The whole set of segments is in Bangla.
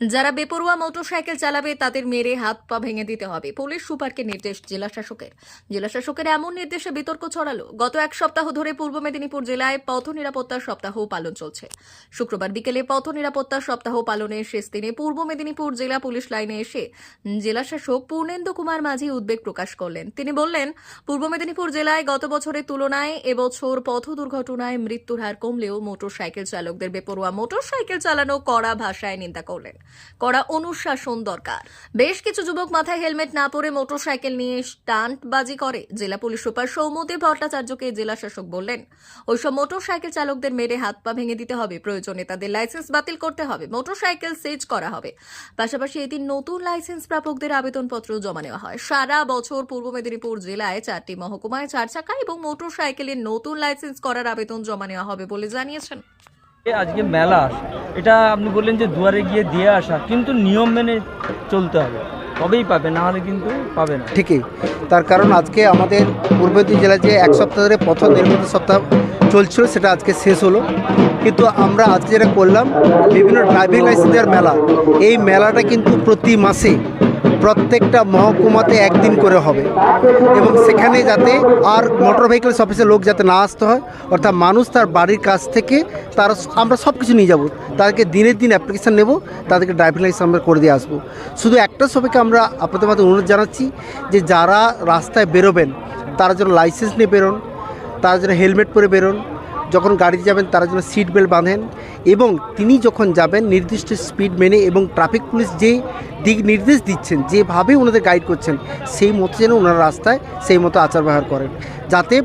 যারা বেপরোয়া মোটরসাইকেল চালাবে, তাদের মেরে হাত পা ভেঙে দিতে হবে। পুলিশ সুপারকে নির্দেশ জেলা শাসকের জেলা শাসকের এমন নির্দেশে বিতর্ক ছড়ালো। গত এক সপ্তাহ ধরে পূর্ব মেদিনীপুর জেলায় পথ নিরাপত্তা সপ্তাহ পালন চলছে। শুক্রবার বিকেলে পথ নিরাপত্তা সপ্তাহ পালনের শেষ দিনে পূর্ব মেদিনীপুর জেলা পুলিশ লাইনে এসে জেলা শাসক পূর্ণেন্দু কুমার মাঝি উদ্বেগ প্রকাশ করলেন। তিনি বললেন, পূর্ব মেদিনীপুর জেলায় গত বছরের তুলনায় এবছর পথ দুর্ঘটনায় মৃত্যুর হার কমলেও মোটরসাইকেল চালকদের বেপরোয়া মোটরসাইকেল চালানো কড়া ভাষায় নিন্দা করলেন। কড়া অনুশাসন দরকার। বেশ কিছু যুবক মাথায় হেলমেট না পরে মোটরসাইকেল নিয়ে স্টান্টবাজি করে। জেলা পুলিশ সুপার সৌমদেব ভট্টাচার্যকে জেলা শাসক বললেন, ওইসব মোটরসাইকেল চালকদের মেরে হাত পা ভেঙে দিতে হবে। প্রয়োজনে তাদের লাইসেন্স বাতিল করতে হবে। মোটরসাইকেল সেজ করা হবে। পাশাপাশি এদিন নতুন লাইসেন্স প্রাপকদের আবেদনপত্র জমা নেওয়া হয়। সারা বছর পূর্ব মেদিনীপুর জেলায় চারটি মহকুমায় চার চাকা এবং মোটরসাইকেলের নতুন লাইসেন্স করার আবেদন জমা নেওয়া হবে বলে জানিয়েছেন। আজকে মেলা এটা আপনি বললেন যে দুয়ারে গিয়ে দিয়ে আসা, কিন্তু নিয়ম মেনে চলতে হবে। তবেই পাবে? না হলে কিন্তু পাবে না। ঠিকই। তার কারণ আজকে আমাদের পূর্ব জেলায় যে এক সপ্তাহ ধরে পথ নির্মিত সপ্তাহ চলছিল, সেটা আজকে শেষ হলো। কিন্তু আমরা আজকে যেটা করলাম, বিভিন্ন ড্রাইভিং লাইসেন্স মেলা। এই মেলাটা কিন্তু প্রতি মাসে প্রত্যেকটা মহকুমাতে একদিন করে হবে। এবং সেখানে যাতে আর মোটর ভেহিকলস অফিসের লোক যাতে না আসতে হয়, অর্থাৎ মানুষ তার বাড়ির কাছ থেকে তারা আমরা সব কিছু নিয়ে যাব। তাদেরকে দিনের দিন অ্যাপ্লিকেশান নেব, তাদেরকে ড্রাইভিং লাইসেন্স আমরা করে দিয়ে আসব। শুধু একটা সবাইকে আমরা আপনাদের মাধ্যমে অনুরোধ জানাচ্ছি যে যারা রাস্তায় বেরোবেন, তারা যেন লাইসেন্স নিয়ে বেরোন, তারা যেন হেলমেট পরে বেরোন যখন গাড়িতে যাবেন তারা যেন সিট বেল্ট বাঁধেন এবং তিনি যখন যাবেন নির্দিষ্ট স্পিড মেনে এবং ট্রাফিক পুলিশ যে দিক নির্দেশ দিচ্ছেন, যেভাবে ওনাদের গাইড করছেন, সেই মতো যেন ওনারা রাস্তায় সেই মতো আচার ব্যবহার করেন। যাতে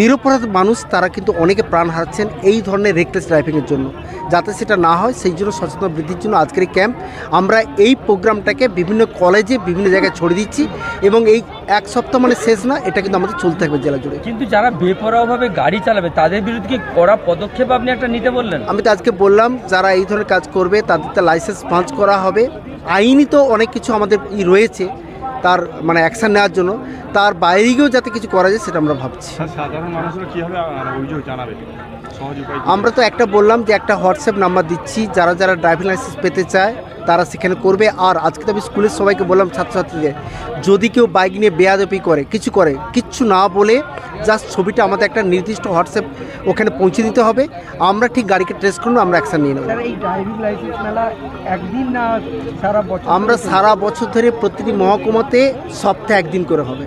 নিরপরাধ মানুষ তারা কিন্তু অনেকে প্রাণ হারাচ্ছেন এই ধরনের রেকলেস ড্রাইভিংয়ের জন্য। যাতে সেটা না হয় সেই জন্য সচেতন বৃদ্ধির জন্য আজকের এই ক্যাম্প। আমরা এই প্রোগ্রামটাকে বিভিন্ন কলেজে বিভিন্ন জায়গায় ছড়িয়ে দিচ্ছি এবং এই এক সপ্তাহ মানে শেষ না এটা কিন্তু আমাদের চলতে থাকবে জেলা জুড়ে। কিন্তু যারা বেপরোয়াভাবে গাড়ি চালাবে তাদের বিরুদ্ধে কি কড়া পদক্ষেপ আপনি একটা নিতে বললেন? আমি তো আজকে বললাম যারা এই ধরনের কাজ করবে তাদের তো লাইসেন্স পাঞ্চ করা হবে। আইনি তো অনেক কিছু আমাদের ই রয়েছে তার মানে অ্যাকশান নেওয়ার জন্য তার বাইরে গিয়েও যাতে কিছু করা যায় সেটা আমরা ভাবছি মানে? আমরা তো একটা বললাম যে একটা হোয়াটসঅ্যাপ নাম্বার দিচ্ছি যারা যারা ড্রাইভিং লাইসেন্স পেতে চায় তারা সেখানে করবে। আর আজকে তো আমি স্কুলের সবাইকে বললাম ছাত্রছাত্রীদের যদি কেউ বাইক নিয়ে বেয়াদপি করে কিছু করে কিচ্ছু না বলে জাস্ট ছবিটা আমাদের একটা নির্দিষ্ট হোয়াটসঅ্যাপ ওখানে পৌঁছে দিতে হবে। আমরা ঠিক গাড়িকে ট্রেস করব আমরা অ্যাকশান নিয়ে নেব। এই ড্রাইভিং লাইসেন্স মেলা একদিন না সারা বছর আমরা সারা বছর ধরে প্রতিটি মহকুমাতে সপ্তাহে একদিন করে হবে।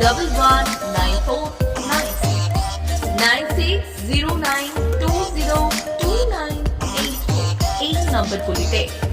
double one nine four nine six nine six zero nine two zero two nine eight eight. number को लेते